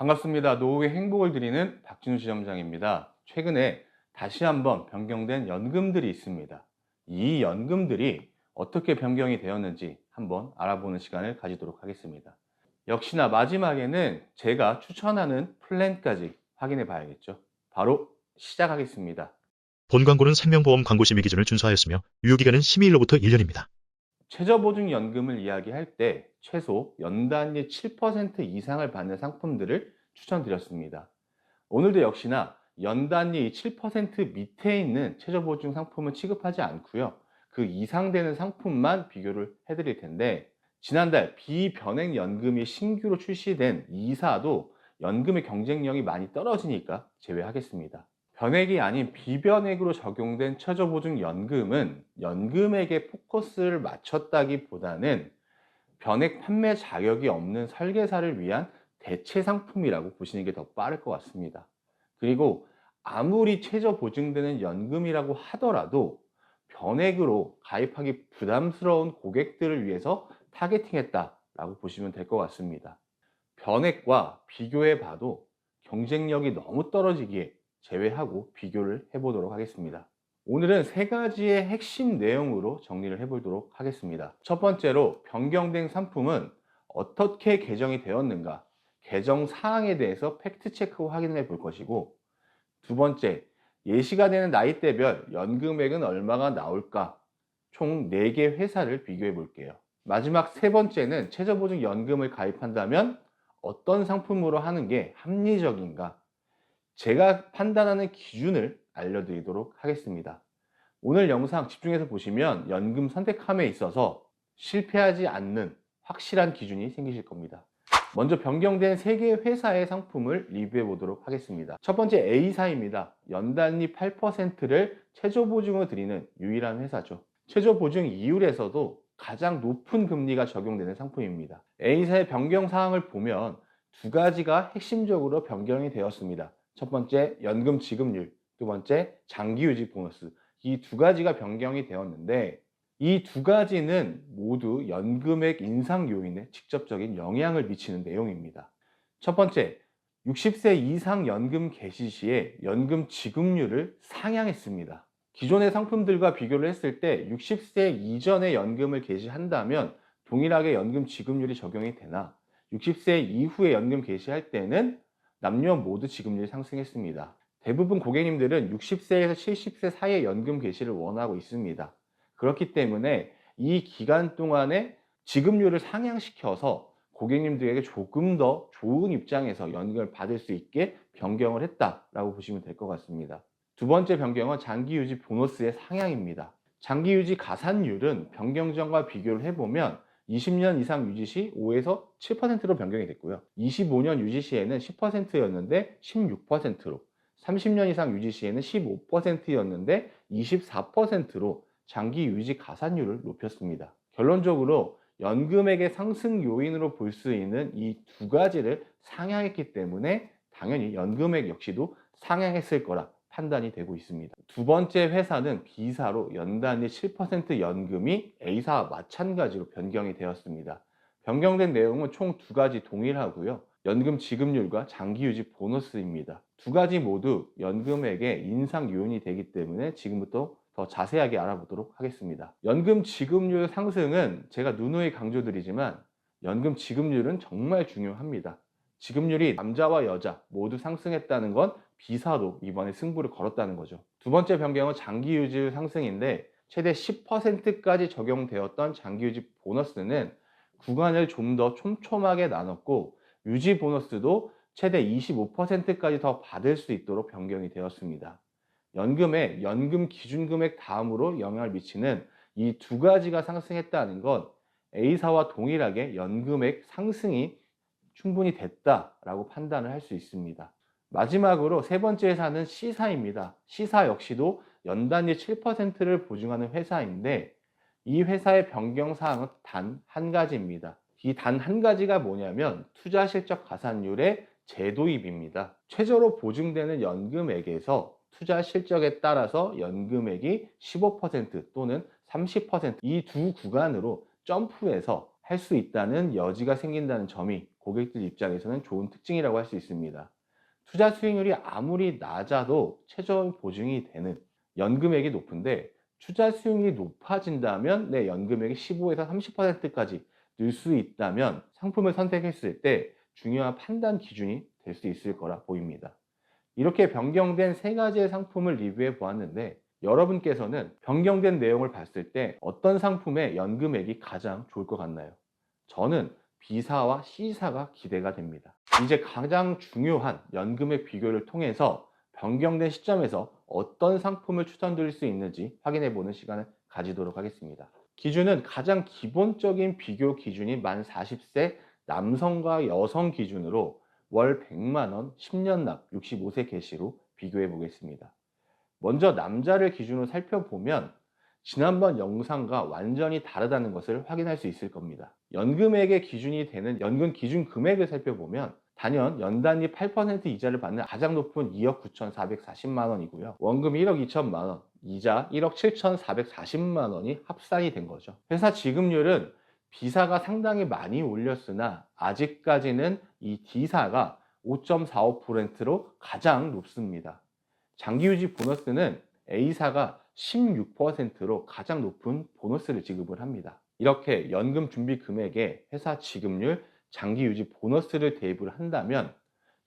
반갑습니다. 노후의 행복을 드리는 박진우 지점장입니다. 최근에 다시 한번 변경된 연금들이 있습니다. 이 연금들이 어떻게 변경이 되었는지 한번 알아보는 시간을 가지도록 하겠습니다. 역시나 마지막에는 제가 추천하는 플랜까지 확인해 봐야겠죠. 바로 시작하겠습니다. 본 광고는 생명보험 광고 심의 기준을 준수하였으며 유효기간은 심의일로부터 1년입니다. 최저보증연금을 이야기할 때 최소 연단위 7% 이상을 받는 상품들을 추천드렸습니다. 오늘도 역시나 연단위 7% 밑에 있는 최저보증 상품은 취급하지 않고요. 그 이상 되는 상품만 비교를 해드릴 텐데 지난달 비변액연금이 신규로 출시된 이사도 연금의 경쟁력이 많이 떨어지니까 제외하겠습니다. 변액이 아닌 비변액으로 적용된 최저보증연금은 연금액에 포커스를 맞췄다기보다는 변액 판매 자격이 없는 설계사를 위한 대체 상품이라고 보시는 게 더 빠를 것 같습니다. 그리고 아무리 최저 보증되는 연금이라고 하더라도 변액으로 가입하기 부담스러운 고객들을 위해서 타겟팅했다라고 보시면 될 것 같습니다. 변액과 비교해 봐도 경쟁력이 너무 떨어지기에 제외하고 비교를 해보도록 하겠습니다. 오늘은 세 가지의 핵심 내용으로 정리를 해보도록 하겠습니다. 첫 번째로 변경된 상품은 어떻게 개정이 되었는가, 개정 사항에 대해서 팩트 체크 확인해 볼 것이고, 두 번째, 예시가 되는 나이대별 연금액은 얼마가 나올까, 총 4개 회사를 비교해 볼게요. 마지막 세 번째는 최저보증 연금을 가입한다면 어떤 상품으로 하는 게 합리적인가, 제가 판단하는 기준을 알려드리도록 하겠습니다. 오늘 영상 집중해서 보시면 연금 선택함에 있어서 실패하지 않는 확실한 기준이 생기실 겁니다. 먼저 변경된 3개의 회사의 상품을 리뷰해 보도록 하겠습니다. 첫 번째 A사입니다. 연단위 8%를 최저보증으로 드리는 유일한 회사죠. 최저보증 이율에서도 가장 높은 금리가 적용되는 상품입니다. A사의 변경 사항을 보면 두 가지가 핵심적으로 변경이 되었습니다. 첫 번째 연금 지급률, 두 번째 장기 유지 보너스. 이 두 가지가 변경이 되었는데 이 두 가지는 모두 연금액 인상 요인에 직접적인 영향을 미치는 내용입니다. 첫 번째, 60세 이상 연금 개시 시에 연금 지급률을 상향했습니다. 기존의 상품들과 비교를 했을 때 60세 이전에 연금을 개시한다면 동일하게 연금 지급률이 적용이 되나 60세 이후에 연금 개시할 때는 남녀 모두 지급률이 상승했습니다. 대부분 고객님들은 60세에서 70세 사이에 연금 개시를 원하고 있습니다. 그렇기 때문에 이 기간 동안에 지급률을 상향시켜서 고객님들에게 조금 더 좋은 입장에서 연금을 받을 수 있게 변경을 했다라고 보시면 될 것 같습니다. 두 번째 변경은 장기 유지 보너스의 상향입니다. 장기 유지 가산율은 변경 전과 비교를 해보면 20년 이상 유지 시 5에서 7%로 변경이 됐고요. 25년 유지 시에는 10%였는데 16%로, 30년 이상 유지 시에는 15%였는데 24%로 장기 유지 가산율을 높였습니다. 결론적으로 연금액의 상승 요인으로 볼 수 있는 이 두 가지를 상향했기 때문에 당연히 연금액 역시도 상향했을 거라 판단이 되고 있습니다. 두 번째 회사는 B사로 연단위 7% 연금이 A사와 마찬가지로 변경이 되었습니다. 변경된 내용은 총 두 가지 동일하고요. 연금 지급률과 장기 유지 보너스입니다. 두 가지 모두 연금액의 인상 요인이 되기 때문에 지금부터 더 자세하게 알아보도록 하겠습니다. 연금 지급률 상승은 제가 누누이 강조드리지만 연금 지급률은 정말 중요합니다. 지급률이 남자와 여자 모두 상승했다는 건 B사도 이번에 승부를 걸었다는 거죠. 두 번째 변경은 장기 유지 상승인데 최대 10%까지 적용되었던 장기 유지 보너스는 구간을 좀 더 촘촘하게 나눴고 유지 보너스도 최대 25%까지 더 받을 수 있도록 변경이 되었습니다. 연금의 연금 기준금액 다음으로 영향을 미치는 이 두 가지가 상승했다는 건 A사와 동일하게 연금액 상승이 충분히 됐다라고 판단을 할 수 있습니다. 마지막으로 세 번째 회사는 C사입니다. C사 역시도 연단위 7%를 보증하는 회사인데 이 회사의 변경 사항은 단 한 가지입니다. 이 단 한 가지가 뭐냐면 투자 실적 가산율의 재도입입니다. 최저로 보증되는 연금액에서 투자 실적에 따라서 연금액이 15% 또는 30%이 두 구간으로 점프해서 할 수 있다는 여지가 생긴다는 점이 고객들 입장에서는 좋은 특징이라고 할 수 있습니다. 투자 수익률이 아무리 낮아도 최저 보증이 되는 연금액이 높은데 투자 수익률이 높아진다면 내 연금액이 15에서 30%까지 늘 수 있다면 상품을 선택했을 때 중요한 판단 기준이 될 수 있을 거라 보입니다. 이렇게 변경된 세 가지의 상품을 리뷰해 보았는데 여러분께서는 변경된 내용을 봤을 때 어떤 상품의 연금액이 가장 좋을 것 같나요? 저는 B사와 C사가 기대가 됩니다. 이제 가장 중요한 연금의 비교를 통해서 변경된 시점에서 어떤 상품을 추천드릴 수 있는지 확인해 보는 시간을 가지도록 하겠습니다. 기준은 가장 기본적인 비교 기준이 만 40세 남성과 여성 기준으로 월 100만원 10년 납 65세 개시로 비교해 보겠습니다. 먼저 남자를 기준으로 살펴보면 지난번 영상과 완전히 다르다는 것을 확인할 수 있을 겁니다. 연금액의 기준이 되는 연금 기준 금액을 살펴보면 단연 연단위 8% 이자를 받는 가장 높은 2억 9,440만 원이고요. 원금 1억 2천만 원, 이자 1억 7,440만 원이 합산이 된 거죠. 회사 지급률은 B사가 상당히 많이 올렸으나 아직까지는 이 D사가 5.45%로 가장 높습니다. 장기유지 보너스는 A사가 16%로 가장 높은 보너스를 지급을 합니다. 이렇게 연금 준비 금액에 회사 지급률, 장기 유지 보너스를 대입을 한다면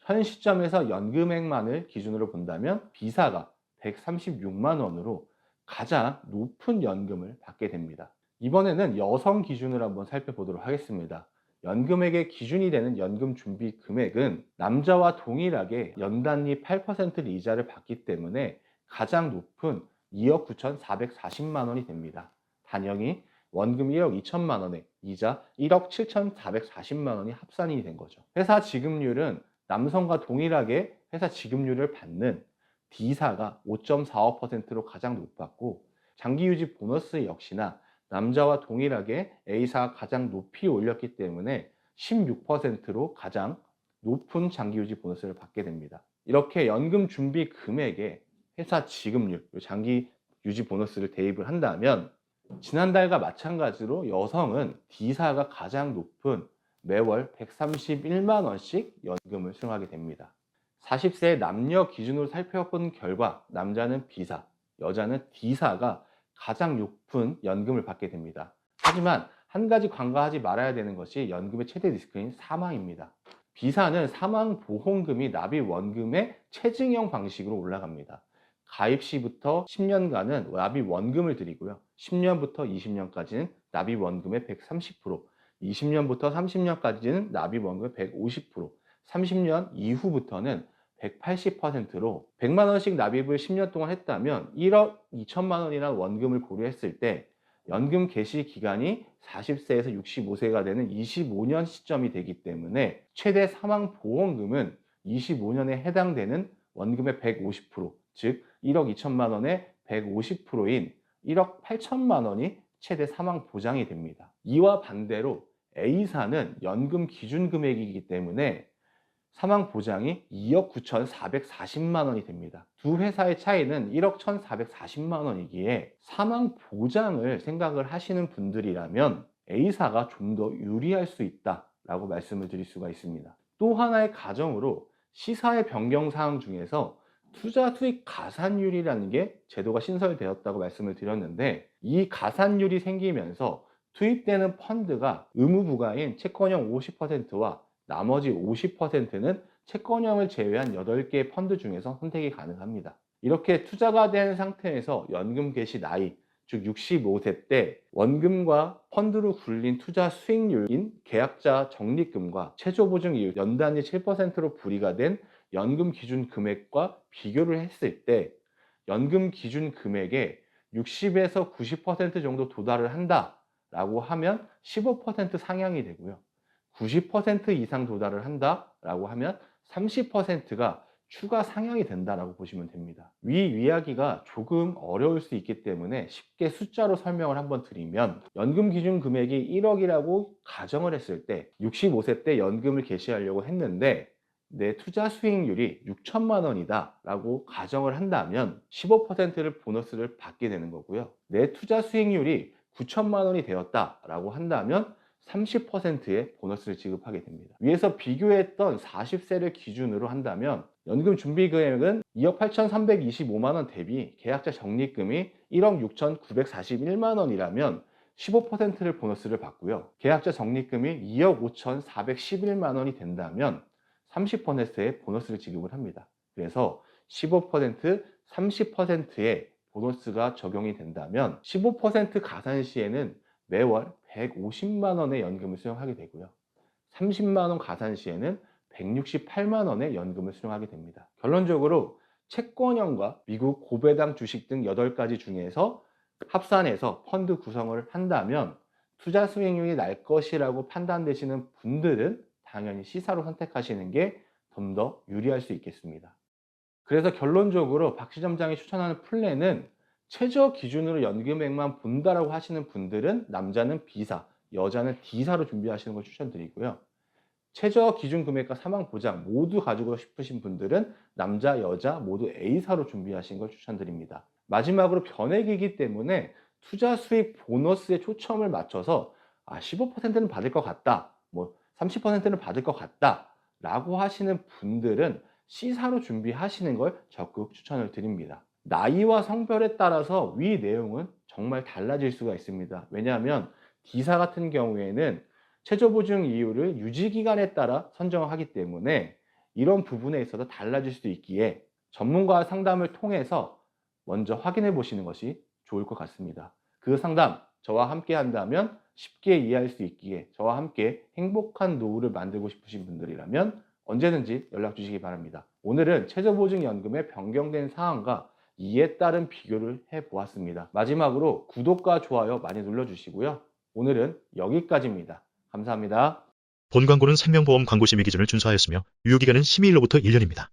현 시점에서 연금액만을 기준으로 본다면 B사가 136만 원으로 가장 높은 연금을 받게 됩니다. 이번에는 여성 기준으로 한번 살펴보도록 하겠습니다. 연금액의 기준이 되는 연금 준비 금액은 남자와 동일하게 연 단위 8% 이자를 받기 때문에 가장 높은 2억 9,440만 원이 됩니다. 단영이 원금 1억 2천만 원에 이자 1억 7,440만 원이 합산이 된 거죠. 회사 지급률은 남성과 동일하게 회사 지급률을 받는 D사가 5.45%로 가장 높았고 장기 유지 보너스 역시나 남자와 동일하게 A사가 가장 높이 올렸기 때문에 16%로 가장 높은 장기 유지 보너스를 받게 됩니다. 이렇게 연금 준비 금액에 회사 지급률, 장기 유지 보너스를 대입을 한다면 지난달과 마찬가지로 여성은 D사가 가장 높은 매월 131만 원씩 연금을 수령하게 됩니다. 40세 남녀 기준으로 살펴본 결과 남자는 B사, 여자는 D사가 가장 높은 연금을 받게 됩니다. 하지만 한 가지 관가하지 말아야 되는 것이 연금의 최대 리스크인 사망입니다. B사는 사망 보험금이 납입 원금의 체증형 방식으로 올라갑니다. 가입 시부터 10년간은 납입 원금을 드리고요. 10년부터 20년까지는 납입 원금의 130%, 20년부터 30년까지는 납입 원금의 150%, 30년 이후부터는 180%로 100만 원씩 납입을 10년 동안 했다면 1억 2천만 원이라는 원금을 고려했을 때 연금 개시 기간이 40세에서 65세가 되는 25년 시점이 되기 때문에 최대 사망 보험금은 25년에 해당되는 원금의 150%, 즉 1억 2천만 원의 150%인 1억 8천만 원이 최대 사망 보장이 됩니다. 이와 반대로 A사는 연금 기준 금액이기 때문에 사망 보장이 2억 9,440만 원이 됩니다. 두 회사의 차이는 1억 1,440만 원이기에 사망 보장을 생각을 하시는 분들이라면 A사가 좀 더 유리할 수 있다라고 말씀을 드릴 수가 있습니다. 또 하나의 가정으로 시사의 변경 사항 중에서 투자 수익 가산율이라는 게 제도가 신설되었다고 말씀을 드렸는데 이 가산율이 생기면서 투입되는 펀드가 의무부가인 채권형 50%와 나머지 50%는 채권형을 제외한 8개의 펀드 중에서 선택이 가능합니다. 이렇게 투자가 된 상태에서 연금 개시 나이, 즉 65세 때 원금과 펀드로 굴린 투자 수익률인 계약자 적립금과 최저 보증 이율 연단위 7%로 불이가 된 연금 기준 금액과 비교를 했을 때 연금 기준 금액에 60에서 90% 정도 도달을 한다라고 하면 15% 상향이 되고요. 90% 이상 도달을 한다라고 하면 30%가 추가 상향이 된다라고 보시면 됩니다. 위 이야기가 조금 어려울 수 있기 때문에 쉽게 숫자로 설명을 한번 드리면 연금 기준 금액이 1억이라고 가정을 했을 때 65세 때 연금을 개시하려고 했는데 내 투자 수익률이 6천만 원이다 라고 가정을 한다면 15%를 보너스를 받게 되는 거고요. 내 투자 수익률이 9천만 원이 되었다 라고 한다면 30%의 보너스를 지급하게 됩니다. 위에서 비교했던 40세를 기준으로 한다면 연금 준비 금액은 2억 8,325만 원 대비 계약자 적립금이 1억 6,941만 원이라면 15%를 보너스를 받고요. 계약자 적립금이 2억 5,411만 원이 된다면 30%의 보너스를 지급을 합니다. 그래서 15%, 30%의 보너스가 적용이 된다면 15% 가산 시에는 매월 150만 원의 연금을 수령하게 되고요. 30만 원 가산 시에는 168만 원의 연금을 수령하게 됩니다. 결론적으로 채권형과 미국 고배당 주식 등 8가지 중에서 합산해서 펀드 구성을 한다면 투자 수익률이 날 것이라고 판단되시는 분들은 당연히 시사로 선택하시는 게 좀 더 유리할 수 있겠습니다. 그래서 결론적으로 박 시점장이 추천하는 플랜은 최저 기준으로 연금액만 본다라고 하시는 분들은 남자는 B사, 여자는 D사로 준비하시는 걸 추천드리고요. 최저 기준 금액과 사망 보장 모두 가지고 싶으신 분들은 남자, 여자 모두 A사로 준비하시는 걸 추천드립니다. 마지막으로 변액이기 때문에 투자 수익 보너스에 초점을 맞춰서 아, 15%는 받을 것 같다. 뭐 30%는 받을 것 같다. 라고 하시는 분들은 C사로 준비하시는 걸 적극 추천을 드립니다. 나이와 성별에 따라서 위 내용은 정말 달라질 수가 있습니다. 왜냐하면 D사 같은 경우에는 최저 보증 이유를 유지 기간에 따라 선정하기 때문에 이런 부분에 있어서 달라질 수도 있기에 전문가 상담을 통해서 먼저 확인해 보시는 것이 좋을 것 같습니다. 그 상담 저와 함께 한다면 쉽게 이해할 수 있기에 저와 함께 행복한 노후를 만들고 싶으신 분들이라면 언제든지 연락 주시기 바랍니다. 오늘은 최저보증연금의 변경된 사항과 이에 따른 비교를 해 보았습니다. 마지막으로 구독과 좋아요 많이 눌러주시고요. 오늘은 여기까지입니다. 감사합니다. 본 광고는 생명보험 광고 심의 기준을 준수하였으며 유효기간은 심의일로부터 1년입니다.